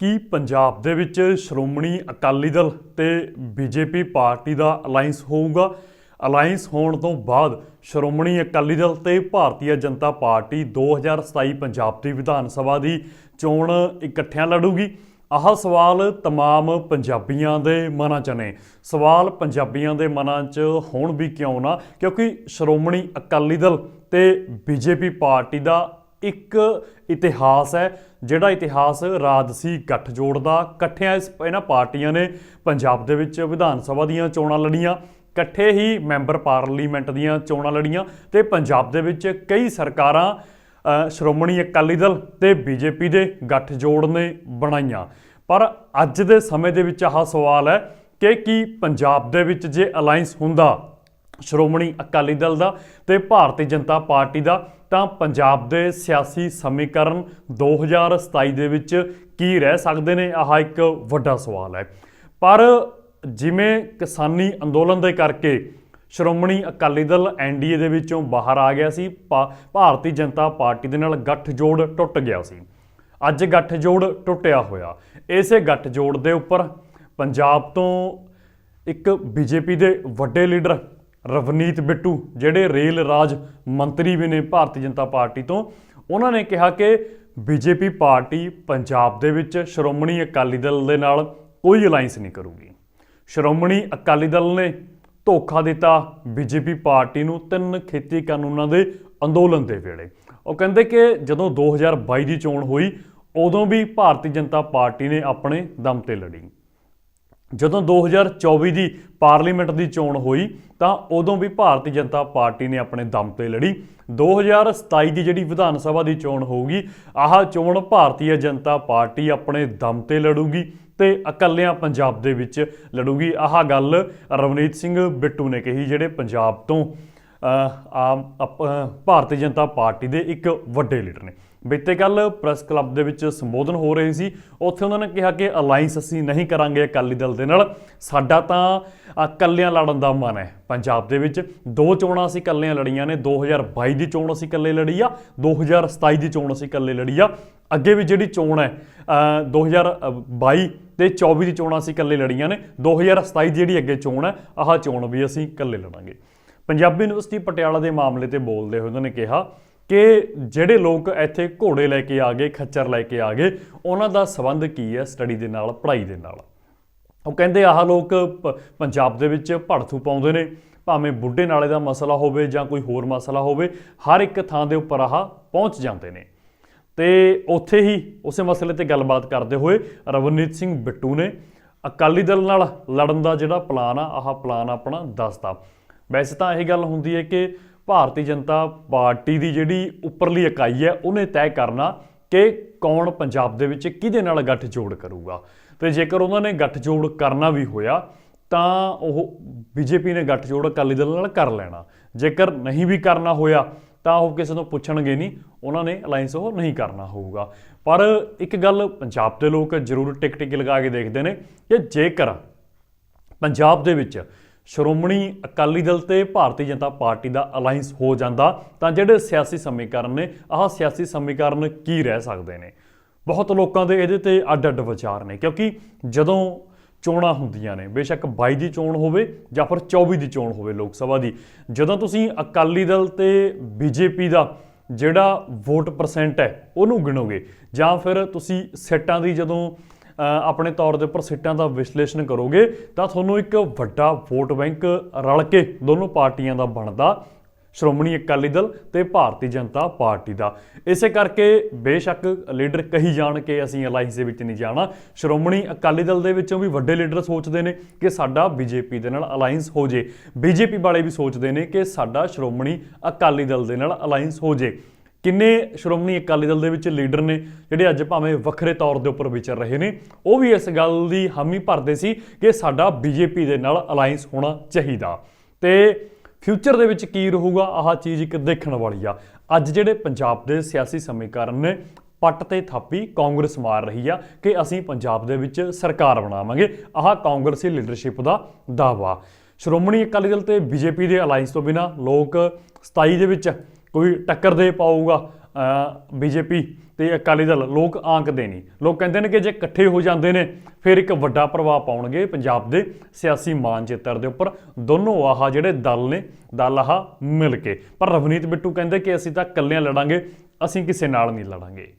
ਕੀ ਪੰਜਾਬ ਦੇ ਵਿੱਚ ਸ਼੍ਰੋਮਣੀ ਅਕਾਲੀ ਦਲ ਤੇ ਬੀਜੇਪੀ ਪਾਰਟੀ ਦਾ ਅਲਾਈਅੰਸ ਹੋਊਗਾ ਅਲਾਈਅੰਸ ਹੋਣ ਤੋਂ ਬਾਅਦ ਸ਼੍ਰੋਮਣੀ ਅਕਾਲੀ ਦਲ ਤੇ ਭਾਰਤੀ ਜਨਤਾ ਪਾਰਟੀ 2027 ਪੰਜਾਬ ਦੀ ਵਿਧਾਨ ਸਭਾ ਦੀ ਚੋਣ ਇਕੱਠਿਆਂ ਲੜੂਗੀ ਆਹ ਸਵਾਲ तमाम ਪੰਜਾਬੀਆਂ ਦੇ ਮਨਾਂ 'ਚ ਨੇ ਸਵਾਲ ਪੰਜਾਬੀਆਂ ਦੇ ਮਨਾਂ 'ਚ ਹੁਣ ਵੀ ਕਿਉਂ ਨਾ ਕਿਉਂਕਿ ਸ਼੍ਰੋਮਣੀ ਅਕਾਲੀ ਦਲ ਤੇ ਬੀਜੇਪੀ ਪਾਰਟੀ ਦਾ ਇੱਕ ਇਤਿਹਾਸ ਹੈ ਜਿਹੜਾ ਇਤਿਹਾਸ ਰਾਜਸੀ ਗੱਠਜੋੜ ਦਾ, ਇਕੱਠਿਆਂ ਇਸ ਇਹਨਾਂ ਪਾਰਟੀਆਂ ਨੇ ਪੰਜਾਬ ਦੇ ਵਿੱਚ ਵਿਧਾਨ ਸਭਾ ਦੀਆਂ ਚੋਣਾਂ ਲੜੀਆਂ, ਇਕੱਠੇ ਹੀ ਮੈਂਬਰ ਪਾਰਲੀਮੈਂਟ ਦੀਆਂ ਚੋਣਾਂ ਲੜੀਆਂ ਤੇ ਪੰਜਾਬ ਦੇ ਵਿੱਚ ਕਈ ਸਰਕਾਰਾਂ ਸ਼੍ਰੋਮਣੀ ਅਕਾਲੀ ਦਲ ਤੇ ਬੀਜੇਪੀ ਦੇ ਗੱਠਜੋੜ ਨੇ ਬਣਾਈਆਂ। ਪਰ ਅੱਜ ਦੇ ਸਮੇਂ ਦੇ ਵਿੱਚ ਆਹ ਸਵਾਲ ਹੈ ਕਿ ਕੀ ਪੰਜਾਬ ਦੇ ਵਿੱਚ ਜੇ ਅਲਾਈਅੰਸ ਹੁੰਦਾ ਸ਼੍ਰੋਮਣੀ ਅਕਾਲੀ ਦਲ ਦਾ ਤੇ ਭਾਰਤੀ ਜਨਤਾ ਪਾਰਟੀ ਦਾ ਤਾਂ ਪੰਜਾਬ ਦੇ ਸਿਆਸੀ ਸਮੀਕਰਨ 2027 ਦੇ ਵਿੱਚ ਕੀ ਰਹਿ ਸਕਦੇ ਨੇ? ਆਹ ਇੱਕ ਵੱਡਾ ਸਵਾਲ ਹੈ। ਪਰ ਜਿਵੇਂ ਕਿਸਾਨੀ ਅੰਦੋਲਨ ਦੇ ਕਰਕੇ ਸ਼੍ਰੋਮਣੀ ਅਕਾਲੀ ਦਲ ਐਨਡੀਏ ਦੇ ਵਿੱਚੋਂ ਬਾਹਰ ਆ ਗਿਆ ਸੀ, ਭਾ- ਭਾਰਤੀ ਜਨਤਾ ਪਾਰਟੀ ਦੇ ਨਾਲ ਗੱਠਜੋੜ ਟੁੱਟ ਗਿਆ ਸੀ। ਅੱਜ ਗੱਠਜੋੜ ਟੁੱਟਿਆ ਹੋਇਆ। ਇਸੇ ਗੱਠਜੋੜ ਦੇ ਉੱਪਰ ਪੰਜਾਬ ਤੋਂ ਇੱਕ ਬੀਜੇਪੀ ਦੇ ਵੱਡੇ ਲੀਡਰ ਰਵਨੀਤ ਬਿੱਟੂ, ਜਿਹੜੇ ਰੇਲ ਰਾਜ ਮੰਤਰੀ ਵੀ ਨੇ ਭਾਰਤੀ ਜਨਤਾ ਪਾਰਟੀ ਤੋਂ, ਉਹਨਾਂ ਨੇ ਕਿਹਾ ਕਿ ਬੀਜੇਪੀ ਪਾਰਟੀ ਪੰਜਾਬ ਦੇ ਵਿੱਚ ਸ਼੍ਰੋਮਣੀ ਅਕਾਲੀ ਦਲ ਦੇ ਨਾਲ ਕੋਈ ਅਲਾਈਅੰਸ ਨਹੀਂ ਕਰੂਗੀ। ਸ਼੍ਰੋਮਣੀ ਅਕਾਲੀ ਦਲ ਨੇ ਧੋਖਾ ਦਿੱਤਾ ਬੀਜੇਪੀ ਪਾਰਟੀ ਨੂੰ ਤਿੰਨ ਖੇਤੀ ਕਾਨੂੰਨਾਂ ਦੇ ਅੰਦੋਲਨ ਦੇ ਵੇਲੇ। ਉਹ ਕਹਿੰਦੇ ਕਿ ਜਦੋਂ 2022 ਦੀ ਚੋਣ ਹੋਈ, ਉਦੋਂ ਵੀ ਭਾਰਤੀ ਜਨਤਾ ਪਾਰਟੀ ਨੇ ਆਪਣੇ ਦਮ ਤੇ ਲੜੀ। ਜਦੋਂ 2024 ਦੀ ਪਾਰਲੀਮੈਂਟ ਦੀ ਚੋਣ ਹੋਈ, ਤਾਂ ਉਦੋਂ ਵੀ ਭਾਰਤੀ ਜਨਤਾ ਪਾਰਟੀ ਨੇ ਆਪਣੇ ਦਮ ਤੇ ਲੜੀ। 2027 ਦੀ ਜਿਹੜੀ ਵਿਧਾਨ ਸਭਾ ਦੀ ਚੋਣ ਹੋਊਗੀ, ਆਹ ਚੋਣ ਭਾਰਤੀ ਜਨਤਾ ਪਾਰਟੀ ਆਪਣੇ ਦਮ ਤੇ ਲੜੂਗੀ ਤੇ ਇਕੱਲਿਆਂ ਪੰਜਾਬ ਦੇ ਵਿੱਚ ਲੜੂਗੀ। ਆਹ ਗੱਲ ਰਵਨੀਤ ਸਿੰਘ ਬਿੱਟੂ ਨੇ ਕਹੀ, ਜਿਹੜੇ ਪੰਜਾਬ ਤੋਂ ਆਮ ਅਪ- ਭਾਰਤੀ ਜਨਤਾ ਪਾਰਟੀ ਦੇ ਇੱਕ ਵੱਡੇ ਲੀਡਰ ਨੇ। ਬੀਤੇ ਕੱਲ ਪ੍ਰੈਸ ਕਲੱਬ ਦੇ ਵਿੱਚ ਸੰਬੋਧਨ ਹੋ ਰਹੇ ਸੀ। ਉੱਥੇ ਉਹਨਾਂ ਨੇ ਕਿਹਾ ਕਿ ਅਲਾਈਅੰਸ ਅਸੀਂ ਨਹੀਂ ਕਰਾਂਗੇ ਅਕਾਲੀ ਦਲ ਦੇ ਨਾਲ। ਸਾਡਾ ਤਾਂ ਇਕੱਲਿਆਂ ਲੜਨ ਦਾ ਮਨ ਹੈ। ਪੰਜਾਬ ਦੇ ਵਿੱਚ ਦੋ ਚੋਣਾਂ ਅਸੀਂ ਇਕੱਲਿਆਂ ਲੜੀਆਂ ਨੇ। 2022 ਦੀ ਚੋਣ ਅਸੀਂ ਇਕੱਲੇ ਲੜੀ ਆ। 2027 ਦੀ ਚੋਣ ਅਸੀਂ ਇਕੱਲੇ ਲੜੀ ਆ। ਅੱਗੇ ਵੀ ਜਿਹੜੀ ਚੋਣ ਹੈ ਅਹ, 2022 ਤੇ 24 ਦੀ ਚੋਣਾਂ ਅਸੀਂ ਇਕੱਲੇ ਲੜੀਆਂ ਨੇ। 2027 ਦੀ ਜਿਹੜੀ ਅੱਗੇ ਚੋਣ ਹੈ ਆਹ ਚੋਣ ਵੀ ਅਸੀਂ ਇਕੱਲੇ ਲੜਾਂਗੇ। ਪੰਜਾਬੀ ਯੂਨੀਵਰਸਿਟੀ ਪਟਿਆਲਾ ਦੇ ਮਾਮਲੇ ਤੇ ਬੋਲਦੇ ਹੋਏ ਉਹਨਾਂ ਨੇ ਕਿਹਾ ਕਿ ਜਿਹੜੇ ਲੋਕ ਇੱਥੇ ਘੋੜੇ ਲੈ ਕੇ ਆ ਗਏ, ਖੱਚਰ ਲੈ ਕੇ ਆ ਗਏ, ਉਹਨਾਂ ਦਾ ਸਬੰਧ ਕੀ ਹੈ ਸਟੱਡੀ ਦੇ ਨਾਲ, ਪੜ੍ਹਾਈ ਦੇ ਨਾਲ? ਉਹ ਕਹਿੰਦੇ ਆਹ ਲੋਕ ਪ- ਪੰਜਾਬ ਦੇ ਵਿੱਚ ਭੜਥੂ ਪਾਉਂਦੇ ਨੇ, ਭਾਵੇਂ ਬੁੱਢੇ ਨਾਲੇ ਦਾ ਮਸਲਾ ਹੋਵੇ ਜਾਂ ਕੋਈ ਹੋਰ ਮਸਲਾ ਹੋਵੇ, ਹਰ ਇੱਕ ਥਾਂ ਦੇ ਉੱਪਰ ਆਹ ਪਹੁੰਚ ਜਾਂਦੇ ਨੇ। ਤੇ ਉੱਥੇ ਹੀ ਉਸੇ ਮਸਲੇ ਤੇ ਗੱਲਬਾਤ ਕਰਦੇ ਹੋਏ ਰਵਨੀਤ ਸਿੰਘ ਬਿੱਟੂ ਨੇ ਅਕਾਲੀ ਦਲ ਨਾਲ ਲੜਨ ਦਾ ਜਿਹੜਾ ਪਲਾਨ ਆ, ਆਹ ਪਲਾਨ ਆਪਣਾ ਦੱਸਦਾ ਵੈਸੇ ਤਾਂ ਇਹ ਗੱਲ ਹੁੰਦੀ ਹੈ ਕਿ ਭਾਰਤੀ ਜਨਤਾ ਪਾਰਟੀ ਦੀ ਜਿਹੜੀ ਉੱਪਰਲੀ ਇਕਾਈ ਹੈ, ਉਹਨੇ ਤੈਅ ਕਰਨਾ ਕਿ ਕੌਣ ਪੰਜਾਬ ਦੇ ਵਿੱਚ ਕਿਹਦੇ ਨਾਲ ਗੱਠਜੋੜ ਕਰੂਗਾ। ਤੇ ਜੇਕਰ ਉਹਨਾਂ ਨੇ ਗੱਠਜੋੜ ਕਰਨਾ ਵੀ ਹੋਇਆ, ਤਾਂ ਉਹ ਬੀਜੇਪੀ ਨੇ ਗੱਠਜੋੜ ਅਕਾਲੀ ਦਲ ਨਾਲ ਕਰ ਲੈਣਾ। ਜੇਕਰ ਨਹੀਂ ਵੀ ਕਰਨਾ ਹੋਇਆ, ਤਾਂ ਉਹ ਕਿਸੇ ਤੋਂ ਪੁੱਛਣਗੇ ਨਹੀਂ, ਉਹਨਾਂ ਨੇ ਅਲਾਈਅੰਸ ਉਹ ਨਹੀਂ ਕਰਨਾ ਹੋਊਗਾ। ਪਰ ਇੱਕ ਗੱਲ ਪੰਜਾਬ ਦੇ ਲੋਕ ਜ਼ਰੂਰ ਟਿਕ ਟਿਕ ਲਗਾ ਕੇ ਦੇਖਦੇ ਨੇ ਕਿ ਜੇਕਰ ਪੰਜਾਬ ਦੇ ਵਿੱਚ ਸ਼੍ਰੋਮਣੀ ਅਕਾਲੀ ਦਲ ਤੇ ਭਾਰਤੀ ਜਨਤਾ ਪਾਰਟੀ ਦਾ ਅਲਾਈਅੰਸ ਹੋ ਜਾਂਦਾ, ਤਾਂ ਜਿਹੜੇ ਸਿਆਸੀ ਸਮੀਕਰਨ ਨੇ, ਆਹ ਸਿਆਸੀ ਸਮੀਕਰਨ ਕੀ ਰਹਿ ਸਕਦੇ ਨੇ? ਬਹੁਤ ਲੋਕਾਂ ਦੇ ਇਹਦੇ ਤੇ ਅੱਡ-ਅੱਡ ਵਿਚਾਰ ਨੇ, ਕਿਉਂਕਿ ਜਦੋਂ ਚੋਣਾਂ ਹੁੰਦੀਆਂ ਨੇ, ਬੇਸ਼ੱਕ 22 ਦੀ ਚੋਣ ਹੋਵੇ ਜਾਂ ਫਿਰ 24 ਦੀ ਚੋਣ ਹੋਵੇ ਲੋਕ ਸਭਾ ਦੀ, ਜਦੋਂ ਤੁਸੀਂ ਅਕਾਲੀ ਦਲ ਤੇ ਬੀਜੇਪੀ ਦਾ ਜਿਹੜਾ ਵੋਟ ਪਰਸੈਂਟ ਹੈ, ਉਹਨੂੰ ਗਿਣੋਗੇ, ਜਾਂ ਫਿਰ ਤੁਸੀਂ ਸੀਟਾਂ ਦੀ ਜਦੋਂ ਆਪਣੇ ਤੌਰ ਦੇ ਉੱਪਰ ਸੀਟਾਂ ਦਾ ਵਿਸ਼ਲੇਸ਼ਣ ਕਰੋਗੇ, ਤਾਂ ਤੁਹਾਨੂੰ ਇੱਕ ਵੱਡਾ ਵੋਟ ਬੈਂਕ ਰਲ ਕੇ ਦੋਨੋਂ ਪਾਰਟੀਆਂ ਦਾ ਬਣਦਾ। ਸ਼੍ਰੋਮਣੀ ਅਕਾਲੀ ਦਲ ਤੇ ਭਾਰਤੀ ਜਨਤਾ ਪਾਰਟੀ ਦਾ। ਇਸੇ ਕਰਕੇ ਬੇਸ਼ੱਕ ਲੀਡਰ ਕਹੀ ਜਾਣ ਕਿ ਅਸੀਂ ਅਲਾਈਅੰਸ ਦੇ ਵਿੱਚ ਨਹੀਂ ਜਾਣਾ। ਸ਼੍ਰੋਮਣੀ ਅਕਾਲੀ ਦਲ ਦੇ ਵਿੱਚੋਂ ਵੀ ਵੱਡੇ ਲੀਡਰ ਸੋਚਦੇ ਨੇ ਕਿ ਸਾਡਾ ਬੀਜੇਪੀ ਦੇ ਨਾਲ ਅਲਾਈਅੰਸ ਹੋ ਜੇ। ਬੀਜੇਪੀ ਵਾਲੇ ਵੀ ਸੋਚਦੇ ਨੇ ਕਿ ਸਾਡਾ ਸ਼੍ਰੋਮਣੀ ਅਕਾਲੀ ਦਲ ਦੇ ਨਾਲ ਅਲਾਈਅੰਸ ਹੋ ਜੇ। ਕਿੰਨੇ ਸ਼੍ਰੋਮਣੀ ਅਕਾਲੀ ਦਲ ਦੇ ਵਿੱਚ ਲੀਡਰ ਨੇ ਜਿਹੜੇ ਅੱਜ ਭਾਵੇਂ ਵੱਖਰੇ ਤੌਰ ਦੇ ਉੱਪਰ ਵਿਚਰ ਰਹੇ ਨੇ, ਉਹ ਵੀ ਇਸ ਗੱਲ ਦੀ ਹਾਮੀ ਭਰਦੇ ਸੀ ਕਿ ਸਾਡਾ ਬੀਜੇਪੀ ਦੇ ਨਾਲ ਅਲਾਈਅੰਸ ਹੋਣਾ ਚਾਹੀਦਾ। ਤੇ ਫਿਊਚਰ ਦੇ ਵਿੱਚ ਕੀ ਰਹੂਗਾ, ਆਹ ਚੀਜ਼ ਇੱਕ ਦੇਖਣ ਵਾਲੀ ਆ। ਅੱਜ ਜਿਹੜੇ ਪੰਜਾਬ ਦੇ ਸਿਆਸੀ ਸਮੀਕਰਨ ਨੇ, ਪੱਟ ਤੇ ਥਾਪੀ ਕਾਂਗਰਸ ਮਾਰ ਰਹੀ ਆ ਕਿ ਅਸੀਂ ਪੰਜਾਬ ਦੇ ਵਿੱਚ ਸਰਕਾਰ ਬਣਾਵਾਂਗੇ। ਆਹ ਕਾਂਗਰਸੀ ਲੀਡਰਸ਼ਿਪ ਦਾ ਦਾਵਾ ਸ਼੍ਰੋਮਣੀ ਅਕਾਲੀ ਦਲ ਤੇ ਬੀਜੇਪੀ ਦੇ ਅਲਾਈਅੰਸ ਤੋਂ ਬਿਨਾ ਲੋਕ 27 ਦੇ ਵਿੱਚ ਕੋਈ ਟੱਕਰ ਦੇ ਪਾਊਗਾ ਬੀਜੇਪੀ ਤੇ ਅਕਾਲੀ ਦਲ, ਲੋਕ ਆਂਕਦੇ ਨਹੀਂ। ਲੋਕ ਕਹਿੰਦੇ ਨੇ ਕਿ ਜੇ ਇਕੱਠੇ ਹੋ ਜਾਂਦੇ ਨੇ, ਫਿਰ ਇੱਕ ਵੱਡਾ ਪ੍ਰਭਾਵ ਪਾਉਣਗੇ ਪੰਜਾਬ ਦੇ ਸਿਆਸੀ ਮਾਨਚਿੱਤਰ ਦੇ ਉੱਪਰ। ਦੋਨੋਂ ਆਹ ਜਿਹੜੇ ਦਲ ਨੇ, ਦਲ ਆਹ ਮਿਲ ਕੇ। ਪਰ ਰਵਨੀਤ ਬਿੱਟੂ ਕਹਿੰਦੇ ਕਿ ਅਸੀਂ ਤਾਂ ਇਕੱਲਿਆਂ ਲੜਾਂਗੇ, ਅਸੀਂ ਕਿਸੇ ਨਾਲ ਨਹੀਂ ਲੜਾਂਗੇ।